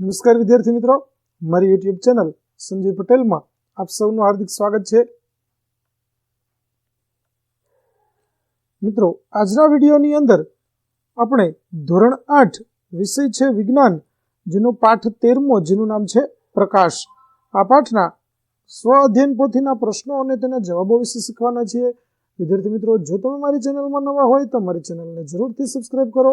નમસ્કાર વિદ્યાર્થી મિત્રો. મારી યુટ્યુબ ચેનલ સંજય પટેલમાં આપ સૌનું હાર્દિક સ્વાગત છે. મિત્રો, આજના વિડીયોની અંદર આપણે ધોરણ આઠ વિષય છે વિજ્ઞાન, જેનો પાઠ તેરમો, જેનું નામ છે પ્રકાશ. આ પાઠના સ્વ અધ્યયન પોથીના પ્રશ્નો અને તેના જવાબો વિશે શીખવાના છીએ. વિદ્યાર્થી મિત્રો, જો તમે મારી ચેનલમાં નવા હોય તો મારી ચેનલને જરૂરથી સબસ્ક્રાઇબ કરો.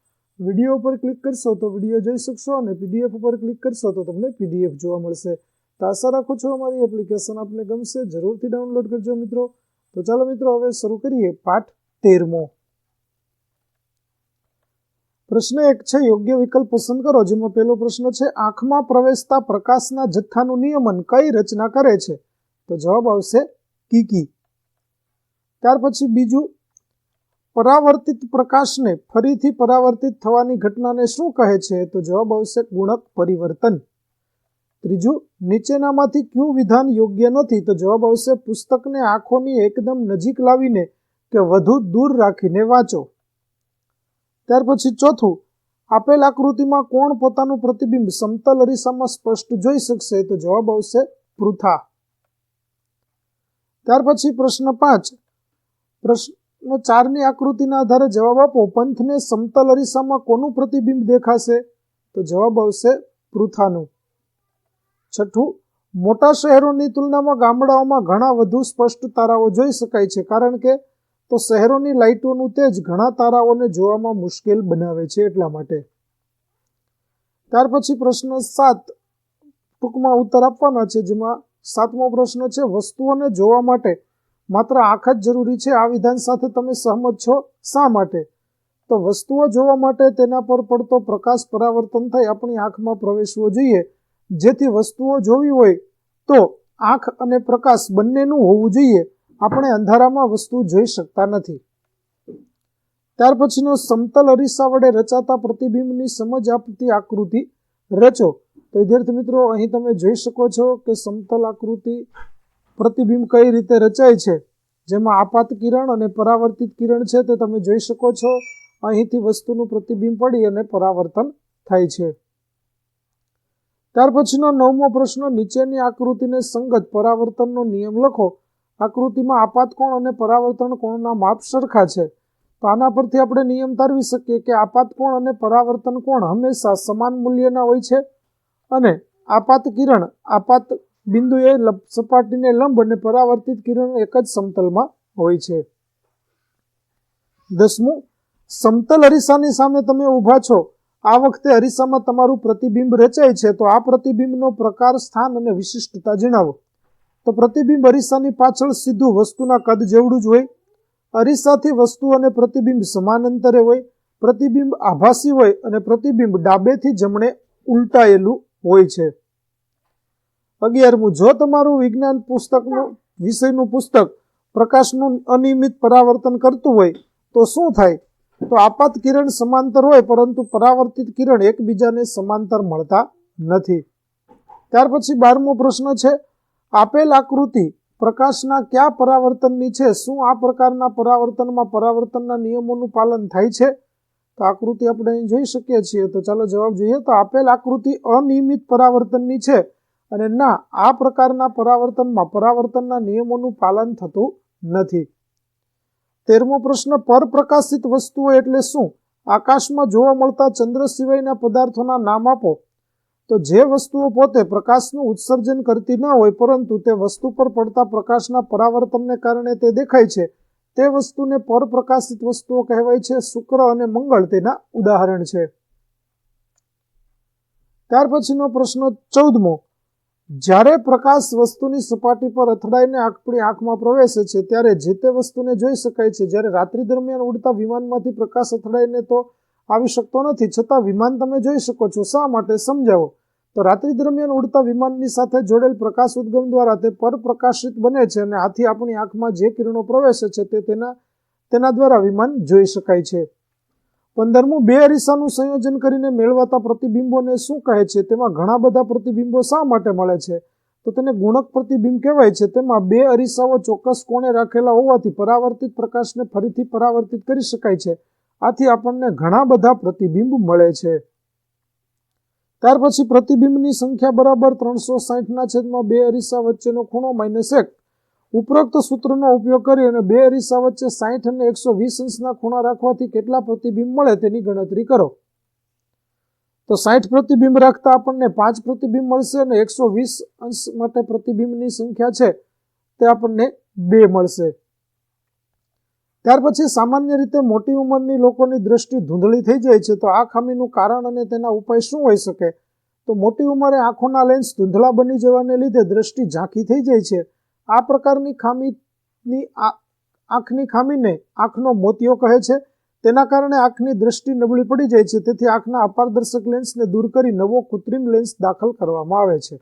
વીડિયો ઉપર ક્લિક કરશો તો વીડિયો જોઈ શકશો અને પીડીએફ ઉપર ક્લિક કરશો તો તમને પીડીએફ જોવા મળશે. તો આશા રાખું છું અમારી એપ્લિકેશન આપને ગમશે. જરૂરથી ડાઉનલોડ કરજો મિત્રો. તો ચાલો મિત્રો, હવે શરૂ કરીએ પાઠ તેરમો. પ્રશ્ન એક છે, યોગ્ય વિકલ્પ પસંદ કરો, જેમાં પહેલો પ્રશ્ન છે, આંખમાં પ્રવેશતા પ્રકાશના જથ્થાનું નિયમન કઈ રચના કરે છે? તો જવાબ આવશે કીકી. ત્યાર પછી બીજું પરાવર્તિત પ્રકાશને ફરીથી પરાવર્તિત થવાની ઘટનાને શું કહે છે? તો જવાબ આવશે ગુણક પરિવર્તન. ત્રીજું, નીચેનામાંથી કયું વિધાન યોગ્ય નથી? તો જવાબ આવશે પુસ્તકને આંખોની એકદમ નજીક લાવીને કે વધુ દૂર રાખીને વાંચો. ત્યાર પછી ચોથું, આપેલ આકૃતિમાં કોણ પોતાનું પ્રતિબિંબ સમતલ અરીસામાં સ્પષ્ટ જોઈ શકશે? તો જવાબ આવશે પૃથા. ત્યાર પછી પ્રશ્ન પાંચ, પ્રશ્ન ચારની આકૃતિના આધારે જવાબ આપો. પંથને સમતલ અરીસામાં કોનું પ્રતિબિંબ દેખાશે? તો જવાબ આવશે પૃથાનું. છઠ્ઠું, મોટા શહેરોની તુલનામાં ગામડાઓમાં ઘણા વધુ સ્પષ્ટ તારાઓ જોઈ શકાય છે, કારણ કે તો શહેરોની લાઇટોનું તેજ ઘણા તારાઓને જોવામાં મુશ્કેલ બનાવે છે એટલા માટે. ત્યાર પછી પ્રશ્ન સાત ટૂંકમાં ઉત્તર આપવાના છે, જેમાં સાતમો પ્રશ્ન છે, વસ્તુઓને જોવા માટે માત્ર આંખ જ જરૂરી છે આ વિધાન સાથે તમે સહમત છો? શા માટે? તો વસ્તુઓ જોવા માટે તેના પર પડતો પ્રકાશ પરાવર્તન થઈ આપણી આંખમાં પ્રવેશવો જોઈએ. જેથી વસ્તુઓ જોવી હોય તો આંખ અને પ્રકાશ બંનેનું હોવું જોઈએ. આપણે અંધારામાં વસ્તુ જોઈ શકતા નથી. ત્યાર પછીનો સમતલ અરીસા વડે રચાતા પ્રતિબિંબની સમજ આપતી આકૃતિ. રચો. તો વિદ્યાર્થી મિત્રો, અહીં તમે જોઈ શકો છો કે સમતલ આકૃતિ પ્રતિબિંબ કઈ રીતે રચાય છે? જેમાં આપાત કિરણ અને પરાવર્તિત કિરણ છે તે તમે જોઈ શકો છો. અહીંથી વસ્તુનું પ્રતિબિંબ પડી અને પરાવર્તન થાય છે. ત્યાર પછીનો નવમો પ્રશ્ન, નીચેની આકૃતિને સંગત પરાવર્તનનો નિયમ લખો. આકૃતિમાં આપાત કોણ અને પરાવર્તન કોણના માપ સરખા છે. તો આના પરથી આપણે નિયમ તારવી શકીએ કે આપાત કોણ અને પરાવર્તન કોણ હંમેશા સમાન મૂલ્યના હોય છે. અને આપાત કિરણ આપાત બિંદુએ સપાટીને લંબ અને પરાવર્તિત કિરણ એક જ સમતલમાં હોય છે. દસમું, સમતલ અરીસાની સામે તમે ઊભા છો. આ વખતે અરીસામાં તમારું પ્રતિબિંબ રચાય છે, તો આ પ્રતિબિંબનો પ્રકાર, સ્થાન અને વિશિષ્ટતા જણાવો. તો પ્રતિબિંબ અરીસાની પાછળ સીધું વસ્તુના કદ જેવડું જ હોય. અરીસાથી વસ્તુ અને પ્રતિબિંબ સમાન અંતરે હોય. પ્રતિબિંબ આભાસી હોય અને પ્રતિબિંબ ડાબેથી જમણે ઉલટાયેલું હોય છે. અગિયારમું, જો તમારું વિજ્ઞાન પુસ્તકનું, વિષયનું પુસ્તક પ્રકાશનું અનિયમિત પરાવર્તન કરતું હોય, તો શું થાય? તો આપાત કિરણ સમાંતર હોય, પરંતુ પરાવર્તિત કિરણ એકબીજાને સમાંતર મળતા નથી. ત્યાર પછી બારમો પ્રશ્ન છે, આપેલ આકૃતિ પ્રકાશના કયા પરાવર્તનની છે? શું આ પ્રકારના પરાવર્તનમાં પરાવર્તનના નિયમોનું પાલન થાય છે? તો આકૃતિ આપણે અહીં જોઈ શકીએ છીએ. તો ચાલો જવાબ જોઈએ. તો આપેલ આકૃતિ અનિયમિત પરાવર્તનની છે. અને ના, આ પ્રકારના પરાવર્તનમાં, પરાવર્તનના નિયમોનું પાલન થતું નથી. તેરમો પ્રશ્ન, પરપ્રકાશિત વસ્તુઓ એટલે શું? આકાશમાં જોવા મળતા ચંદ્ર સિવાયના પદાર્થોના નામ આપો. તો જે વસ્તુઓ પોતે પ્રકાશનું ઉત્સર્જન કરતી ન હોય, પરંતુ તે વસ્તુ પર પડતા પ્રકાશના પરાવર્તનને કારણે તે દેખાય છે. તે વસ્તુને પરપ્રકાશિત વસ્તુઓ કહેવાય છે. શુક્ર અને મંગળ તેના ઉદાહરણ છે. ત્યાર પછીનો પ્રશ્ન, ચૌદમો. જ્યારે પ્રકાશ વસ્તુની સપાટી પર અથડાઈને આપણી આંખમાં પ્રવેશે છે, ત્યારે જે તે વસ્તુને જોઈ શકાય છે, જ્યારે રાત્રિ દરમિયાન ઉડતા વિમાનમાંથી પ્રકાશ અથડાઈને તો આવી શકતો નથી. છતાં વિમાન તમે જોઈ શકો છો. શા માટે? સમજાવો. તો રાત્રિ દરમિયાન ઉડતા વિમાનની સાથે જોડેલ પ્રકાશ ઉદ્ગમ દ્વારા તે પરપ્રકાશિત બને છે અને આથી આપણી આંખમાં જે કિરણો પ્રવેશે છે તે તેના તેના દ્વારા વિમાન જોઈ શકાય છે. પંદરમું, બે અરીસાનું સંયોજન કરીને મેળવાતા પ્રતિબિંબોને શું કહે છે? તેમાં ઘણા બધા પ્રતિબિંબો શા માટે મળે છે? તો તેને ગુણક પ્રતિબિંબ કહેવાય છે. તેમાં બે અરીસાઓ ચોક્કસ કોણે રાખેલા હોવાથી પરાવર્તિત પ્રકાશને ફરીથી પરાવર્તિત કરી શકાય છે. આથી આપણને ઘણા બધા પ્રતિબિંબ મળે છે. ત્યાર પછી પ્રતિબિંબની સંખ્યા બરાબર ત્રણસો સાહીઠના છેદમાં બે અરીસા વચ્ચેનો ખૂણો માઇનસ એક. ઉપરોક્ત સૂત્રનો ઉપયોગ કરી અને બે અરીસા વચ્ચે સાહીઠ અને એકસો વીસ અંશના ખૂણા રાખવાથી કેટલા પ્રતિબિંબ મળે તેની ગણતરી કરો. તો સાહીઠ પ્રતિબિંબ રાખતા આપણને પાંચ પ્રતિબિંબ મળશે અને એકસો વીસ અંશ માટે પ્રતિબિંબની સંખ્યા છે તે આપણને બે મળશે. ત્યાર પછી સામાન્ય રીતે મોટી ઉંમરની લોકોની દ્રષ્ટિ ધૂંધળી થઈ જાય છે તો આ ખામીનું કારણ અને તેના ઉપાય શું હોઈ શકે? તો મોટી ઉંમરે આંખોના લેન્સ ધૂંધળા બની જવાને લીધે દ્રષ્ટિ ઝાંખી થઈ જાય છે. આ પ્રકારની ખામીની આંખની ખામીને આંખનો મોતિયો કહે છે. તેના કારણે આંખની દ્રષ્ટિ નબળી પડી જાય છે. તેથી આંખના અપારદર્શક લેન્સને દૂર કરી નવો કૃત્રિમ લેન્સ દાખલ કરવામાં આવે છે.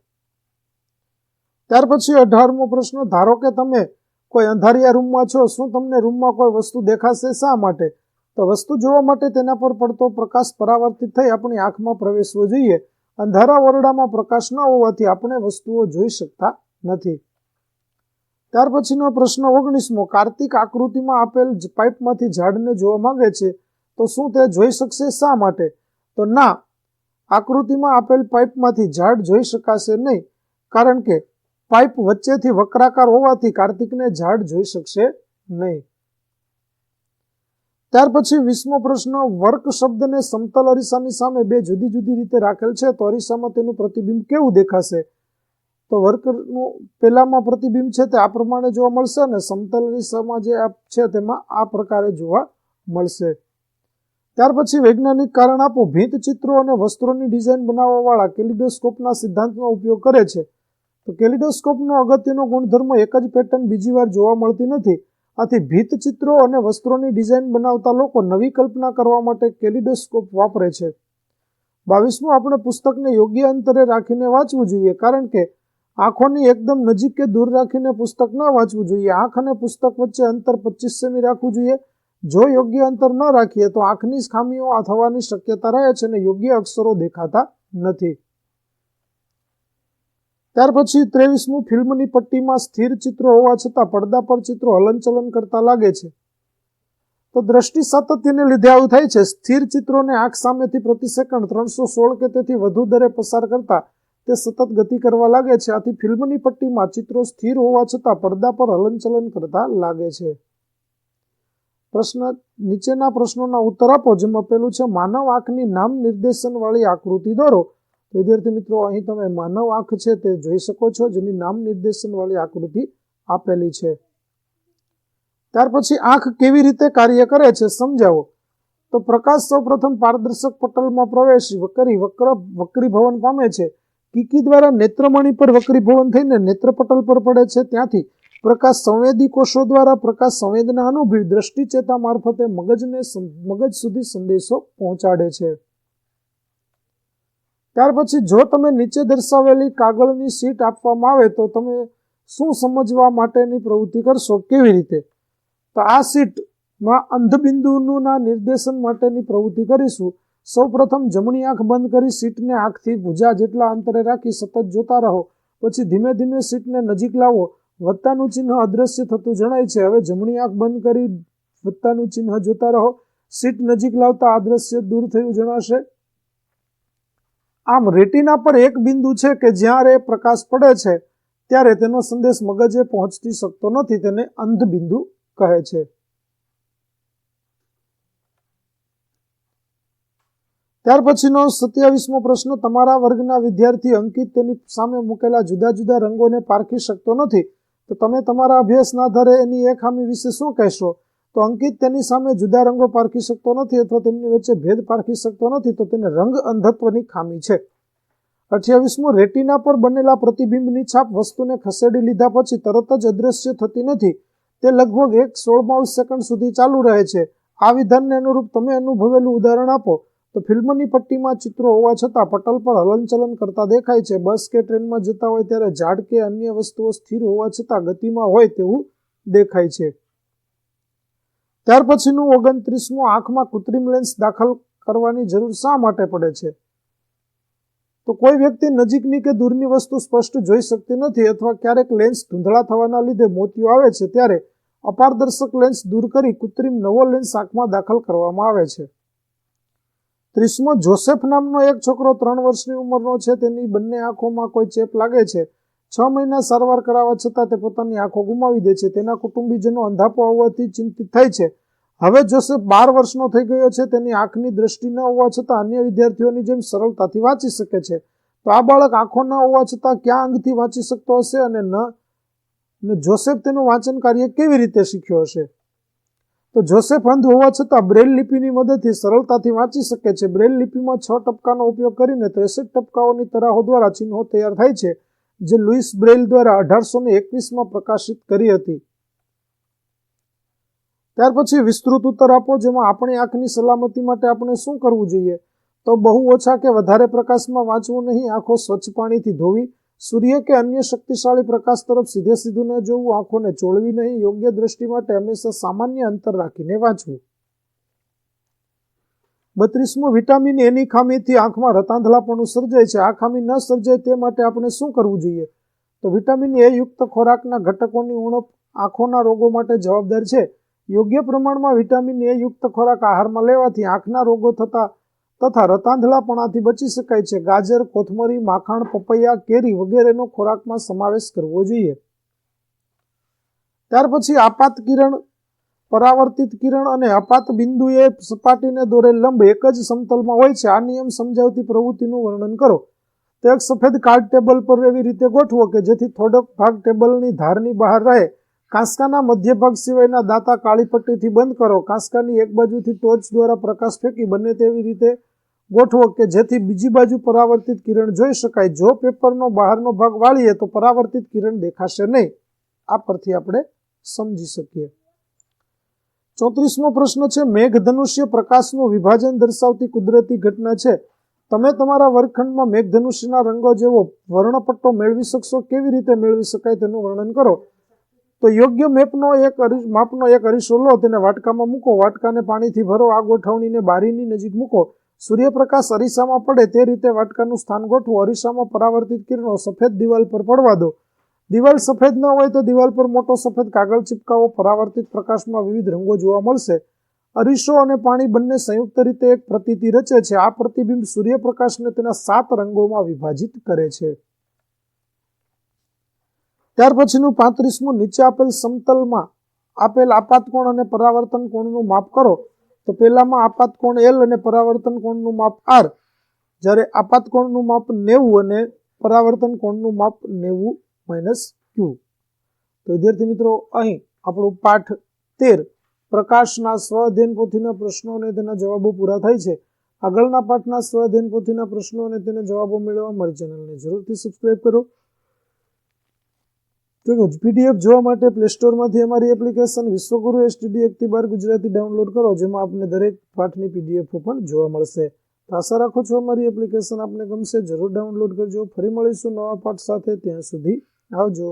ત્યાર પછી અઢારમો પ્રશ્ન, ધારો કે તમે કોઈ અંધારિયા રૂમમાં છો, શું તમને રૂમમાં કોઈ વસ્તુ દેખાશે શા માટે? તો વસ્તુ જોવા માટે તેના પર પડતો પ્રકાશ પરાવર્તિત થઈ આપણી આંખમાં પ્રવેશવો જોઈએ. અંધારા ઓરડામાં પ્રકાશ ન હોવાથી આપણે વસ્તુઓ જોઈ શકતા નથી. ત્યાર પછીનો પ્રશ્ન ઓગણીસમો. કાર્તિક આકૃતિમાં આપેલ પાઇપમાંથી ઝાડને જોવા માંગે છે, તો શું તે જોઈ શકશે? શા માટે? તો ના, આકૃતિમાં આપેલ પાઇપમાંથી ઝાડ જોઈ શકાશે નહીં, કારણ કે પાઇપ વચ્ચેથી વક્રાકાર હોવાથી કાર્તિકને ઝાડ જોઈ શકશે નહીં. ત્યાર પછી વીસમો પ્રશ્ન, વર્ક શબ્દને સમતલ અરીસાની સામે બે જુદી જુદી રીતે રાખેલ છે, તો અરીસામાં તેનું પ્રતિબિંબ કેવું દેખાશે? તો વર્કરનું પહેલામાં પ્રતિબિંબ છે તે આ પ્રમાણે જોવા મળશે અને સમતલની સમા જે છે તેમાં આ પ્રકારે જોવા મળશે. ત્યાર પછી વૈજ્ઞાનિક કારણ આપો. ભીંત ચિત્રો અને વસ્ત્રોની ડિઝાઇન બનાવવાવાળા કેલિડોસ્કોપના સિદ્ધાંતનો ઉપયોગ કરે છે. તો કેલિડોસ્કોપનો અગત્યનો ગુણધર્મ એક જ પેટર્ન બીજી વાર જોવા મળતી નથી. આથી ભીત ચિત્રો અને વસ્ત્રોની ડિઝાઇન બનાવતા લોકો નવી કલ્પના કરવા માટે કેલિડોસ્કોપ વાપરે છે. બાવીસમું, આપણે પુસ્તકને યોગ્ય અંતરે રાખીને વાંચવું જોઈએ કારણ કે આંખોની એકદમ નજીક કે દૂર રાખીને પુસ્તક ન વાંચવું જોઈએ. આંખ અને પુસ્તક વચ્ચે અંતર પચીસ સેમી રાખવું જોઈએ. જો યોગ્ય અંતર ન રાખીએ તો આંખની ખામીઓ આ થવાની શક્યતા રહે છે અને યોગ્ય અક્ષરો દેખાતા નથી. ત્યાર પછી ત્રેવીસમું ફિલ્મની પટ્ટીમાં સ્થિર ચિત્રો હોવા છતાં પડદા પર ચિત્રો હલનચલન કરતા લાગે છે. તો દ્રષ્ટિ સાતત્યને લીધે આવું થાય છે. સ્થિર ચિત્રોને આંખ સામેથી પ્રતિ સેકન્ડ ત્રણસો સોળ કે તેથી વધુ દરે પસાર કરતા તે સતત ગતિ કરવા લાગે છે. આથી ફિલ્મની પટ્ટીમાં ચિત્રો સ્થિર હોવા છતાં પડદા પર હલનચલન કરતા લાગે છે. પ્રશ્ન, નીચેના પ્રશ્નોના ઉત્તર આપો, જેમાં પેલું છે, માનવ આંખની નામ નિર્દેશન વાળી આકૃતિ દોરો. વિદ્યાર્થી મિત્રો, અહીં તમે માનવ આંખ છે તે જોઈ શકો છો, જેની નામ નિર્દેશન વાળી આકૃતિ આપેલી છે. ત્યાર પછી આંખ કેવી રીતે કાર્ય કરે છે સમજાવો. તો પ્રકાશ સૌ પ્રથમ પારદર્શક પટલમાં પ્રવેશ કરી વક્ર, વક્રીભવન પામે છે. કીકી દ્વારા નેત્રમણી પર વક્રીભવન થઈને નેત્રપટલ પર પડે છે. ત્યાંથી પ્રકાશ સંવેદી કોષો દ્વારા પ્રકાશ સંવેદના અનુભવી દ્રષ્ટિચેતા મારફતે મગજને મગજ સુધી સંદેશો પહોંચાડે છે. ત્યાર પછી જો તમે નીચે દર્શાવેલી કાગળની સીટ આપવામાં આવે તો તમે શું સમજવા માટેની પ્રવૃત્તિ કરશો? કેવી રીતે? તો આ સીટમાં અંધબિંદુના નિર્દેશન માટેની પ્રવૃત્તિ કરીશું. સૌ પ્રથમ જમણી આંખ બંધ કરી સીટને આંખથી ભૂજા જેટલા અંતરે રાખી સતત જોતા રહો. પછી ધીમે ધીમે સીટને નજીક લાવો. વત્તાનું ચિહ્ન અદ્રશ્ય થતું જણાય છે. હવે જમણી આંખ બંધ કરી વત્તાનું ચિહ્ન જોતા રહો. સીટ નજીક લાવતા અદ્રશ્ય દૂર થયું જણાશે. આમ રેટિના પર એક બિંદુ છે કે જ્યારે પ્રકાશ પડે છે, ત્યારે તેનો સંદેશ મગજે પહોંચતી શકતો નથી, તેને અંધ બિંદુ કહે છે. ત્યાર પછીનો સત્યાવીસમો પ્રશ્ન, તમારા વર્ગના વિદ્યાર્થી અંકિત તેની સામે મૂકેલા જુદા જુદા રંગોને પારખી શકતો નથી. તો તમે તમારા અભ્યાસના આધારે એની એ ખામી વિશે શું કહેશો? તો અંકિત તેની સામે જુદા રંગો પારખી શકતો નથી અથવા તેમની વચ્ચે ભેદ પારખી શકતો નથી, તો તેને રંગ અંધત્વની ખામી છે. અઠ્યાવીસમો, રેટિના પર બનેલા પ્રતિબિંબની છાપ વસ્તુને ખસેડી લીધા પછી તરત જ અદ્રશ્ય થતી નથી. તે લગભગ એક સોળમાવીસ સેકન્ડ સુધી ચાલુ રહે છે. આ વિધાનને અનુરૂપ તમે અનુભવેલું ઉદાહરણ આપો. તો ફિલ્મની પટ્ટીમાં ચિત્રો હોવા છતાં પટલ પર હલનચલન કરતા દેખાય છે. બસ કે ટ્રેનમાં જતા હોય ત્યારે ઝાડ કે અન્ય વસ્તુઓ સ્થિર હોવા છતાં ગતિમાં હોય તેવું દેખાય છે. ત્યાર પછીનું ઓગણત્રીસમું આંખમાં કૃત્રિમ લેન્સ દાખલ કરવાની જરૂર શા માટે પડે છે? તો કોઈ વ્યક્તિ નજીકની કે દૂરની વસ્તુ સ્પષ્ટ જોઈ શકતી નથી અથવા ક્યારેક લેન્સ ધૂંધળા થવાના લીધે મોતિયો આવે છે ત્યારે અપારદર્શક લેન્સ દૂર કરી કૃત્રિમ નવો લેન્સ આંખમાં દાખલ કરવામાં આવે છે. ત્રીસમો, જોસેફ નામનો એક છોકરો ત્રણ વર્ષની ઉંમરનો છે. તેની બંને આંખોમાં કોઈ ચેપ લાગે છે. છ મહિના સારવાર કરાવવા છતાં તે પોતાની આંખો ગુમાવી દે છે. તેના કુટુંબીજનો અંધાપો આવવાથી ચિંતિત થાય છે. હવે જોસેફ બાર વર્ષનો થઈ ગયો છે. તેની આંખની દ્રષ્ટિ ન હોવા છતાં અન્ય વિદ્યાર્થીઓની જેમ સરળતાથી વાંચી શકે છે. તો આ બાળક આંખો ન હોવા છતાં ક્યાં અંગથી વાંચી શકતો હશે? અને ને જોસેફ તેનું વાંચન કાર્ય કેવી રીતે શીખ્યો હશે? તો જોસેફ અંધ હોવા છતાં બ્રેલ લિપિની મદદથી સરળતાથી વાંચી શકે છે. બ્રેલ લિપિમાં છ ટપકાનો ઉપયોગ કરીને ત્રેસઠ ટપકાઓની તરાહો દ્વારા ચિહ્નો તૈયાર થાય છે, જે લુઈસ બ્રેલ દ્વારા અઢારસો ને એકવીસમાં પ્રકાશિત કરી હતી. ત્યાર પછી વિસ્તૃત ઉત્તર આપો, જેમાં આપણી આંખની સલામતી માટે આપણે શું કરવું જોઈએ? તો બહુ ઓછા કે વધારે પ્રકાશમાં વાંચવું નહીં, આંખો સ્વચ્છ પાણીથી ધોવી સૂર્ય કે અન્ય શક્તિશાળી પ્રકાશ તરફ સીધે સીધું ન જોવું, આંખોને ચોળવી નહીં, યોગ્ય દ્રષ્ટિ માટે હંમેશા સામાન્ય અંતર રાખીને વાંચવું. બત્રીસમું, વિટામિન એની ખામીથી આંખમાં રતાંધલાપણું સર્જાય છે. આ ખામી ન સર્જાય તે માટે આપણે શું કરવું જોઈએ? તો વિટામિન એ યુક્ત ખોરાકના ઘટકોની ઉણપ આંખોના રોગો માટે જવાબદાર છે. યોગ્ય પ્રમાણમાં વિટામિન એ યુક્ત ખોરાક આહારમાં લેવાથી આંખના રોગો થતા તથા રતાંધળાપણાથી બચી શકાય છે. ગાજર, કોથમરી, માખણ, પપૈયા, કેરી વગેરેનો ખોરાકમાં સમાવેશ કરવો જોઈએ. ત્યાર પછી આપાત કિરણ, પરાવર્તિત કિરણ અને અપાત બિંદુએ સપાટીને દોરેલ લંબ એક જ સમતલમાં હોય છે. આ નિયમ સમજાવતી પ્રવૃત્તિનું વર્ણન કરો. તો એક સફેદ કાર્ડ ટેબલ પર એવી રીતે ગોઠવો કે જેથી થોડોક ભાગ ટેબલની ધારની બહાર રહે. કાંસકાના મધ્ય ભાગ સિવાયના દાંતા કાળી પટ્ટીથી બંધ કરો. કાંસકાની એક બાજુથી ટોર્ચ દ્વારા પ્રકાશ ફેંકી બને તેવી રીતે ગોઠવો કે જેથી બીજી બાજુ પરાવર્તિત કિરણ જોઈ શકાય. જો પેપરનો બહારનો ભાગ વાળીએ તો પરાવર્તિત કિરણ દેખાશે નહીં. આ પરથી આપણે સમજી શકીએ. ચોત્રીસમો પ્રશ્ન છે, મેઘધનુષ્ય પ્રકાશનું વિભાજન દર્શાવતી કુદરતી ઘટના છે. તમે તમારા વર્ગખંડમાં મેઘધનુષ્યના રંગો જેવો વર્ણપટ્ટો મેળવી શકશો? કેવી રીતે મેળવી શકાય તેનું વર્ણન કરો? તો યોગ્ય મેપનો એક માપનો એક અરીસો લો, તેને વાટકામાં મૂકો. વાટકાને પાણીથી ભરો આ ગોઠવણીને બારીની નજીક મૂકો. સૂર્યપ્રકાશ અરીસામાં પડે તે રીતે વાટકાનું સ્થાન ગોઠવો. અરીસામાં પરાવર્તિત કિરણો સફેદ દિવાલ પર પડવા દો. દિવાલ સફેદ ન હોય તો દિવાલ પર મોટો સફેદ કાગળ ચિપકાવો. પરાવર્તિત પ્રકાશમાં વિવિધ રંગો જોવા મળશે. અરીસો અને પાણી બંને સંયુક્ત રીતે એક પ્રતિતિ રચે છે. આ પ્રતિબિંબ સૂર્યપ્રકાશને તેના સાત રંગોમાં વિભાજિત કરે છે. ત્યાર પછીનું પાંત્રીસમું નીચે આપેલ સમતલમાં આપેલ આપાત કોણ અને પરાવર્તન કોણનું માપ કરો. તો પહેલામાં આપાત કોણ એલ અને પરાવર્તન કોણનું માપ આર જ્યારે આપાત કોણનું માપ નેવું અને પરાવર્તન કોણનું માપ નેવું માઇનસ ક્યુ તો વિદ્યાર્થી મિત્રો, અહીં આપણું પાઠ તેર. પ્રકાશના સ્વ અધ્યયન પોથીના પ્રશ્નો અને તેના જવાબો પૂરા થાય છે. આગળના પાઠના સ્વ અધ્યયન પોથીના પ્રશ્નો અને તેના જવાબો મેળવવા મારી ચેનલને જરૂરથી સબસ્ક્રાઇબ કરો. તેમજ પીડીએફ જોવા માટે પ્લે સ્ટોરમાંથી અમારી એપ્લિકેશન વિશ્વગુરુ એસટીડી એકથી બાર ગુજરાતી ડાઉનલોડ કરો, જેમાં આપને દરેક પાઠની પીડીએફો પણ જોવા મળશે. તો આશા રાખું છું અમારી એપ્લિકેશન આપને ગમશે. જરૂર ડાઉનલોડ કરજો. ફરી મળીશું નવા પાઠ સાથે. ત્યાં સુધી આવજો.